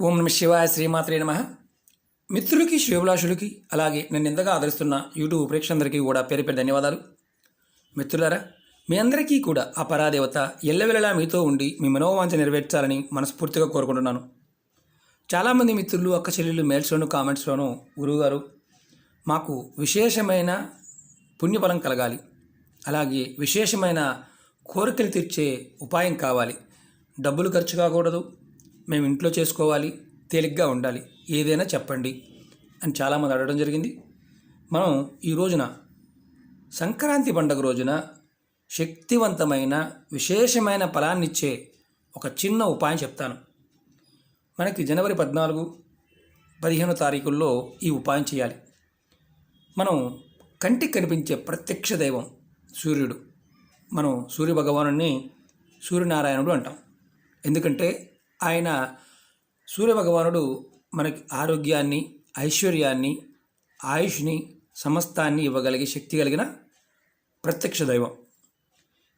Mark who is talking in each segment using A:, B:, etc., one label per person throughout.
A: ఓం నమ శివాయ శ్రీమాత్రే నమ. మిత్రులకి శివభిలాషులకి అలాగే నన్ను ఎంతగా ఆదరిస్తున్న యూట్యూబ్ ప్రేక్షకులందరికీ కూడా పేరు పేరు ధన్యవాదాలు. మిత్రులారా మీ అందరికీ కూడా ఆ పరాదేవత ఎల్లవెల్లలా మీతో ఉండి మీ మనోవాంఛ నెరవేర్చాలని మనస్ఫూర్తిగా కోరుకుంటున్నాను. చాలామంది మిత్రులు అక్క చెల్లెలు మెయిల్స్లోను కామెంట్స్లోనూ గురువుగారు మాకు విశేషమైన పుణ్యఫలం కలగాలి. అలాగే విశేషమైన కోరికలు తీర్చే ఉపాయం కావాలి. డబ్బులు ఖర్చు కాకూడదు. మేము ఇంట్లో చేసుకోవాలి తేలిగ్గా ఉండాలి ఏదైనా చెప్పండి అని చాలామంది అడగడం జరిగింది. మనం ఈ రోజున సంక్రాంతి పండుగ రోజున శక్తివంతమైన విశేషమైన ఫలాన్నిచ్చే ఒక చిన్న ఉపాయం చెప్తాను. మనకి జనవరి పద్నాలుగు పదిహేనో తారీఖుల్లో ఈ ఉపాయం చేయాలి. మనం కంటికి కనిపించే ప్రత్యక్ష దైవం సూర్యుడు. మనం సూర్య భగవానుని సూర్యనారాయణుడు అంటాం. ఎందుకంటే ఆయన సూర్యభగవానుడు మనకి ఆరోగ్యాన్ని ఐశ్వర్యాన్ని ఆయుష్ని సమస్తాన్ని ఇవ్వగలిగే శక్తి కలిగిన ప్రత్యక్ష దైవం.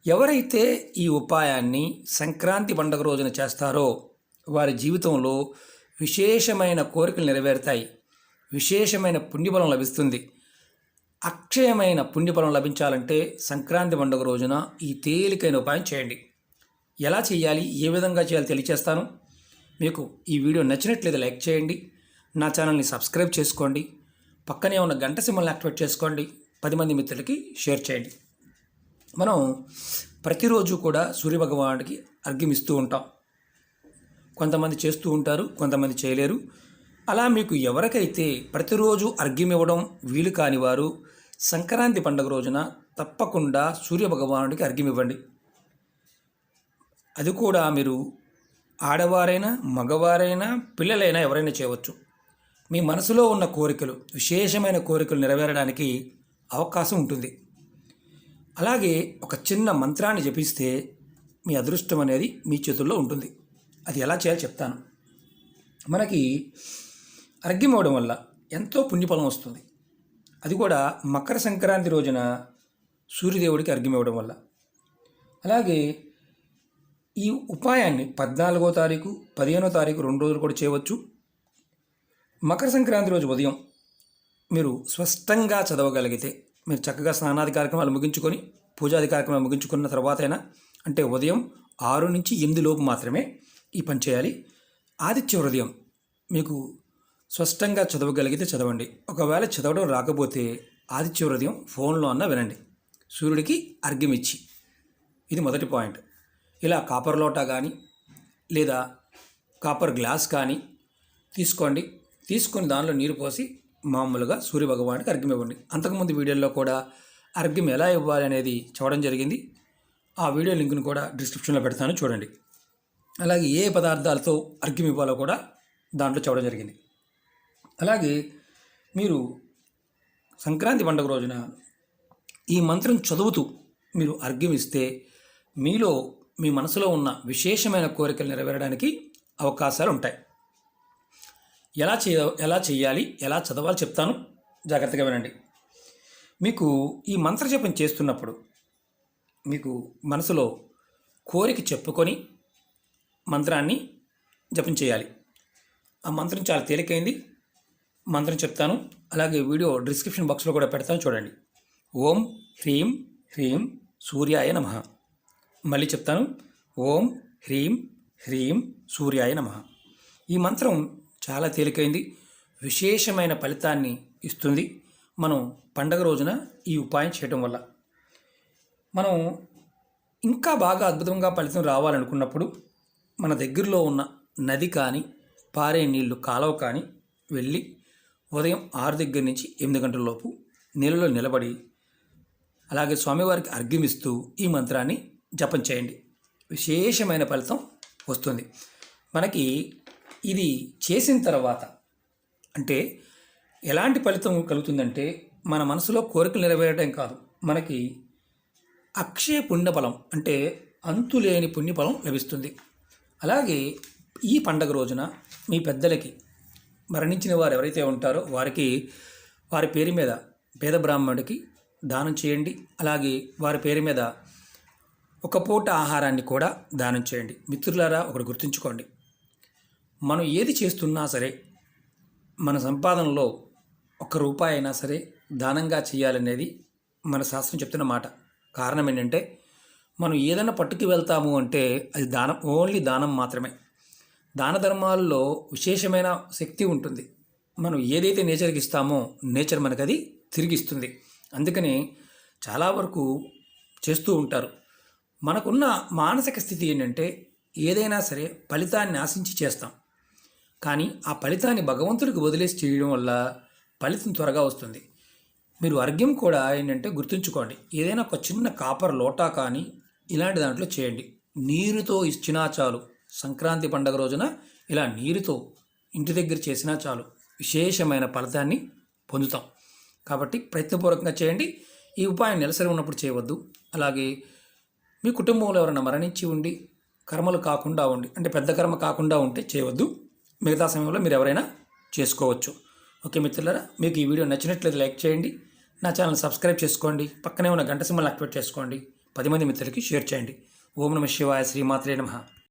A: ఎవరైతే ఈ ఉపాయాన్ని సంక్రాంతి పండుగ రోజున చేస్తారో వారి జీవితంలో విశేషమైన కోరికలు నెరవేరుతాయి. విశేషమైన పుణ్యబలం లభిస్తుంది. అక్షయమైన పుణ్యఫలం లభించాలంటే సంక్రాంతి పండుగ రోజున ఈ తేలికైన ఉపాయం చేయండి. ఎలా చేయాలి ఏ విధంగా చేయాలి తెలియచేస్తాను. మీకు ఈ వీడియో నచ్చినట్లయితే లైక్ చేయండి. నా ఛానల్ని సబ్స్క్రైబ్ చేసుకోండి. పక్కనే ఉన్న గంట సింబల్ని యాక్టివేట్ చేసుకోండి. పది మంది మిత్రులకి షేర్ చేయండి. మనం ప్రతిరోజు కూడా సూర్యభగవానుడికి అర్ఘ్యం ఇస్తూ ఉంటాం. కొంతమంది చేస్తూ ఉంటారు కొంతమంది చేయలేరు. అలా మీకు ఎవరికైతే ప్రతిరోజు అర్ఘ్యం ఇవ్వడం వీలు కాని వారు సంక్రాంతి పండుగ రోజున తప్పకుండా సూర్యభగవానుడికి అర్ఘ్యం ఇవ్వండి. అది కూడా మీరు ఆడవారైనా మగవారైనా పిల్లలైనా ఎవరైనా చేయవచ్చు. మీ మనసులో ఉన్న కోరికలు విశేషమైన కోరికలు నెరవేరడానికి అవకాశం ఉంటుంది. అలాగే ఒక చిన్న మంత్రాన్ని జపిస్తే మీ అదృష్టం అనేది మీ చేతుల్లో ఉంటుంది. అది ఎలా చేయాలో చెప్తాను. మనకి అర్ఘ్యమవడం వల్ల ఎంతో పుణ్యఫలం వస్తుంది. అది కూడా మకర సంక్రాంతి రోజున సూర్యదేవుడికి అర్ఘ్యం ఇవ్వడం వల్ల. అలాగే ఈ ఉపాయాన్ని పద్నాలుగో తారీఖు పదిహేనో తారీఖు రెండు రోజులు కూడా చేయవచ్చు. మకర సంక్రాంతి రోజు ఉదయం మీరు స్పష్టంగా చదవగలిగితే మీరు చక్కగా స్నానాది కార్యక్రమాలు ముగించుకొని పూజాది కార్యక్రమాలు ముగించుకున్న తర్వాతైనా అంటే ఉదయం ఆరు నుంచి ఎనిమిది లోపు మాత్రమే ఈ పని చేయాలి. ఆదిత్య హృదయం మీకు స్పష్టంగా చదవగలిగితే చదవండి. ఒకవేళ చదవడం రాకపోతే ఆదిత్య హృదయం ఫోన్లో అన్న వినండి. సూర్యుడికి అర్ఘ్యం ఇచ్చి ఇది మొదటి పాయింట్. ఇలా కాపర్ లోటా కానీ లేదా కాపర్ గ్లాస్ కానీ తీసుకోండి. తీసుకొని దానిలో నీరు పోసి మామూలుగా సూర్య భగవానికి అర్ఘ్యం ఇవ్వండి. అంతకుముందు వీడియోలో కూడా అర్ఘ్యం ఎలా ఇవ్వాలి అనేది చూడడం జరిగింది. ఆ వీడియో లింక్ను కూడా డిస్క్రిప్షన్లో పెడతాను చూడండి. అలాగే ఏ పదార్థాలతో అర్ఘ్యం ఇవ్వాలో కూడా దాంట్లో చూడడం జరిగింది. అలాగే మీరు సంక్రాంతి పండుగ రోజున ఈ మంత్రం చదువుతూ మీరు అర్ఘ్యం ఇస్తే మీలో మీ మనసులో ఉన్న విశేషమైన కోరికలు నెరవేరడానికి అవకాశాలు ఉంటాయి ఎలా చేయ ఎలా చేయాలి ఎలా చదవాలి చెప్తాను. జాగ్రత్తగా వినండి. మీకు ఈ మంత్ర జపం చేస్తున్నప్పుడు మీకు మనసులో కోరిక చెప్పుకొని మంత్రాన్ని జపం చేయాలి. ఆ మంత్రం చాలా తేలికైంది. మంత్రం చెప్తాను. అలాగే వీడియో డిస్క్రిప్షన్ బాక్స్లో కూడా పెడతాను చూడండి. ఓం హ్రీం హ్రీం సూర్యాయ నమ. మళ్ళీ చెప్తాను. ఓం హ్రీం హ్రీం సూర్యాయ నమ. ఈ మంత్రం చాలా తేలికైంది. విశేషమైన ఫలితాన్ని ఇస్తుంది మనం పండగ రోజున ఈ ఉపాయం చేయటం వల్ల. మనం ఇంకా బాగా అద్భుతంగా ఫలితం రావాలనుకున్నప్పుడు మన దగ్గరలో ఉన్న నది కానీ పారే నీళ్ళు కాలువ కానీ వెళ్ళి ఉదయం ఆరు దగ్గర నుంచి ఎనిమిది గంటల లోపు నీళ్ళలో నిలబడి అలాగే స్వామివారికి అర్ఘ్యమిస్తూ ఈ మంత్రాన్ని జపం చేయండి. విశేషమైన ఫలితం వస్తుంది. మనకి ఇది చేసిన తర్వాత అంటే ఎలాంటి ఫలితం కలుగుతుందంటే మన మనసులో కోరికలు నెరవేరడం కాదు. మనకి అక్షయ పుణ్యఫలం అంటే అంతులేని పుణ్యఫలం లభిస్తుంది. అలాగే ఈ పండగ రోజున మీ పెద్దలకి మరణించిన వారు ఎవరైతే ఉంటారో వారికి వారి పేరు మీద పేద బ్రాహ్మణుడికి దానం చేయండి. అలాగే వారి పేరు మీద ఒక పూట ఆహారాన్ని కూడా దానం చేయండి. మిత్రులారా ఒకటి గుర్తుంచుకోండి. మనం ఏది చేస్తున్నా సరే మన సంపాదనలో ఒక్క రూపాయి అయినా సరే దానంగా చేయాలనేది మన శాస్త్రం చెప్తున్న మాట. కారణం ఏంటంటే మనం ఏదైనా పట్టుకు వెళ్తాము అంటే అది దానం ఓన్లీ దానం మాత్రమే. దాన ధర్మాల్లో విశేషమైన శక్తి ఉంటుంది. మనం ఏదైతే నేచర్కి ఇస్తామో నేచర్ మనకు అది తిరిగిస్తుంది. అందుకని చాలా వరకు చేస్తూ ఉంటారు. మనకున్న మానసిక స్థితి ఏంటంటే ఏదైనా సరే ఫలితాన్ని ఆశించి చేస్తాం. కానీ ఆ ఫలితాన్ని భగవంతుడికి వదిలేసి చేయడం వల్ల ఫలితం త్వరగా వస్తుంది. మీరు అర్ఘ్యం కూడా ఏంటంటే గుర్తుంచుకోండి. ఏదైనా ఒక చిన్న కాపర్ లోటా కానీ ఇలాంటి దాంట్లో చేయండి. నీరుతో ఇచ్చినా చాలు. సంక్రాంతి పండగ రోజున ఇలా నీరుతో ఇంటి దగ్గర చేసినా చాలు. విశేషమైన ఫలితాన్ని పొందుతాం. కాబట్టి ప్రయత్నపూర్వకంగా చేయండి. ఈ ఉపాయం నెలసరి ఉన్నప్పుడు చేయవద్దు. అలాగే మీ కుటుంబంలో ఎవరైనా మరణించి ఉండి కర్మలు కాకుండా ఉండి అంటే పెద్ద కర్మ కాకుండా ఉంటే చేయవద్దు. మిగతా సమయంలో మీరు ఎవరైనా చేసుకోవచ్చు. ఓకే మిత్రులారా మీకు ఈ వీడియో నచ్చినట్లయితే లైక్ చేయండి. నా ఛానల్ సబ్స్క్రైబ్ చేసుకోండి. పక్కనే ఉన్న గంట సింబల్ యాక్టివేట్ చేసుకోండి. పది మంది మిత్రులకి షేర్ చేయండి. ఓం నమ శివాయ శ్రీమాత్రే నమః.